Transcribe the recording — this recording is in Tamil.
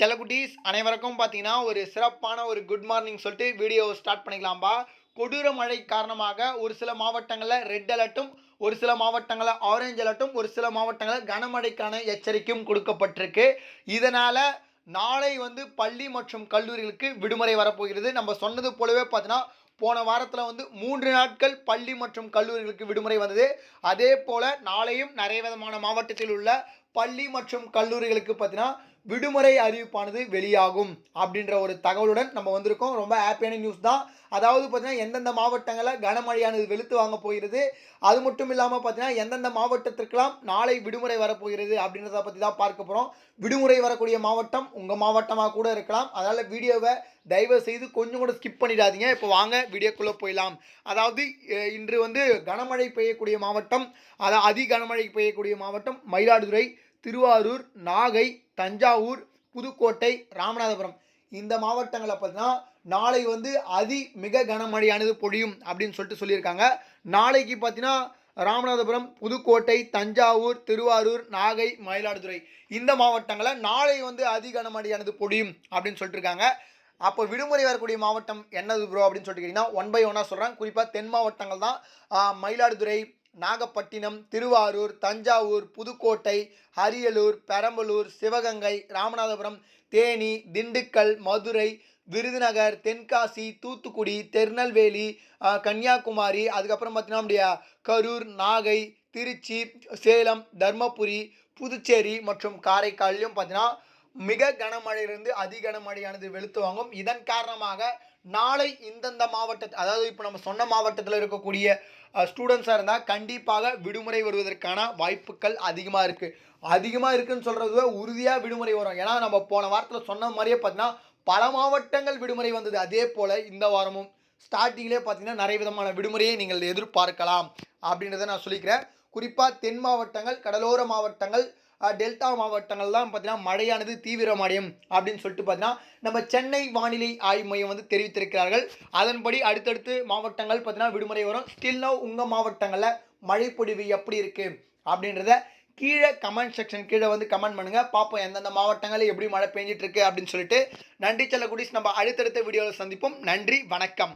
செல்லக்குட்டீஸ் அனைவருக்கும் பார்த்தீங்கன்னா ஒரு சிறப்பான ஒரு குட் மார்னிங் சொல்லிட்டு வீடியோ ஸ்டார்ட் பண்ணிக்கலாம்பா. கொடூர மழை காரணமாக ஒரு சில மாவட்டங்களில் ரெட் அலர்ட்டும் ஒரு சில மாவட்டங்களில் ஆரஞ்சு அலர்ட்டும் ஒரு சில மாவட்டங்களில் கனமழைக்கான எச்சரிக்கையும் கொடுக்கப்பட்டிருக்கு. இதனால் நாளை வந்து பள்ளி மற்றும் கல்லூரிகளுக்கு விடுமுறை வரப்போகிறது. நம்ம சொன்னது போலவே பார்த்தீங்கன்னா போன வாரத்தில் வந்து மூன்று நாட்கள் பள்ளி மற்றும் கல்லூரிகளுக்கு விடுமுறை வந்தது. அதே போல் நாளையும் நிறைய விதமான மாவட்டத்தில் உள்ள பள்ளி மற்றும் கல்லூரிகளுக்கு பார்த்தீங்கன்னா விடுமுறை அறிவிப்பானது வெளியாகும் அப்படின்ற ஒரு தகவலுடன் நம்ம வந்திருக்கோம். ரொம்ப ஹாப்பியான நியூஸ் தான். அதாவது பார்த்தீங்கன்னா எந்தெந்த மாவட்டங்களில் கனமழையானது வெளுத்து வாங்க போகிறது அது மட்டும் இல்லாமல் பார்த்தீங்கன்னா எந்தெந்த மாவட்டத்திற்கெல்லாம் நாளை விடுமுறை வரப்போகிறது அப்படின்றத பற்றி தான் பார்க்க போகிறோம் விடுமுறை வரக்கூடிய மாவட்டம் உங்கள் மாவட்டமாக கூட இருக்கலாம். அதனால் வீடியோவை தயவு செய்து கொஞ்சம் கூட ஸ்கிப் பண்ணிடாதீங்க. இப்போ வாங்க வீடியோக்குள்ளே போயிடலாம். அதாவது இன்று வந்து கனமழை பெய்யக்கூடிய மாவட்டம் அதாவது அதி கனமழை பெய்யக்கூடிய மாவட்டம் மயிலாடுதுறை. திருவாரூர் நாகை தஞ்சாவூர் புதுக்கோட்டை ராமநாதபுரம். இந்த மாவட்டங்களை பார்த்தீங்கன்னா நாளை வந்து அதி மிக கனமழையானது பொழியும் அப்படின்னு சொல்லிட்டு சொல்லியிருக்காங்க. நாளைக்கு பார்த்தீங்கன்னா ராமநாதபுரம் புதுக்கோட்டை தஞ்சாவூர் திருவாரூர் நாகை மயிலாடுதுறை. இந்த மாவட்டங்களை நாளை வந்து அதி கனமழையானது பொழியும் அப்படின்னு சொல்லிட்டு இருக்காங்க அப்போ விடுமுறை வரக்கூடிய மாவட்டம் என்னது ப்ரோ அப்படின்னு சொல்லிட்டு கேட்டிங்கன்னா ஒன் பை ஒன்னாக சொல்கிறேன் குறிப்பாக தென் மாவட்டங்கள் தான். மயிலாடுதுறை நாகப்பட்டினம் திருவாரூர் தஞ்சாவூர் புதுக்கோட்டை அரியலூர் பெரம்பலூர் சிவகங்கை ராமநாதபுரம் தேனி திண்டுக்கல் மதுரை விருதுநகர் தென்காசி தூத்துக்குடி திருநெல்வேலி கன்னியாகுமரி அதுக்கப்புறம் பார்த்தீங்கன்னா நம்முடைய கரூர் நாகை திருச்சி சேலம் தர்மபுரி புதுச்சேரி மற்றும் காரைக்கால்லையும் பார்த்தீங்கன்னா மிக கனமழையிலிருந்து அதி கனமழையானது வெளுத்து வாங்கும். இதன் காரணமாக நாளை இந்தந்த மாவட்டத்தில் அதாவது இப்போ நம்ம சொன்ன மாவட்டத்தில் இருக்கக்கூடிய ஸ்டூடெண்ட்ஸாக இருந்தால் கண்டிப்பாக விடுமுறை வருவதற்கான வாய்ப்புகள் அதிகமாக இருக்குது அதிகமாக இருக்குன்னு சொல்கிறது உறுதியாக விடுமுறை வரும். ஏன்னா நம்ம போன வாரத்தில் சொன்ன மாதிரியே பார்த்தீங்கன்னா பல மாவட்டங்கள் விடுமுறை வந்தது. அதே போல் இந்த வாரமும் ஸ்டார்டிங்லேயே பார்த்தீங்கன்னா நிறைய விதமான விடுமுறையை நீங்கள் எதிர்பார்க்கலாம். அப்படின்றத நான் சொல்லிக்கிறேன். குறிப்பாக தென் மாவட்டங்கள் கடலோர மாவட்டங்கள் டெல்டா மாவட்டங்கள் தான் பார்த்தீங்கன்னா மழையானது தீவிரமடையும் அப்படின்னு சொல்லிட்டு பார்த்தீங்கன்னா நம்ம சென்னை வானிலை ஆய்வு மையம் வந்து தெரிவித்திருக்கிறார்கள். அதன்படி அடுத்தடுத்து மாவட்டங்கள் பார்த்தீங்கன்னா விடுமுறை வரும். ஸ்டில் நோ உங்கள் மாவட்டங்களில் மழைப்பொழிவு எப்படி இருக்குது அப்படின்றத கீழே கமெண்ட் செக்ஷன் கீழே வந்து கமெண்ட் பண்ணுங்கள் பார்ப்போம் எந்தெந்த மாவட்டங்களில் எப்படி மழை பெஞ்சிட்ருக்கு அப்படின்னு சொல்லிட்டு. நன்றி செல்ல குடிஸ் நம்ம அடுத்தடுத்த வீடியோவில் சந்திப்போம். நன்றி. வணக்கம்.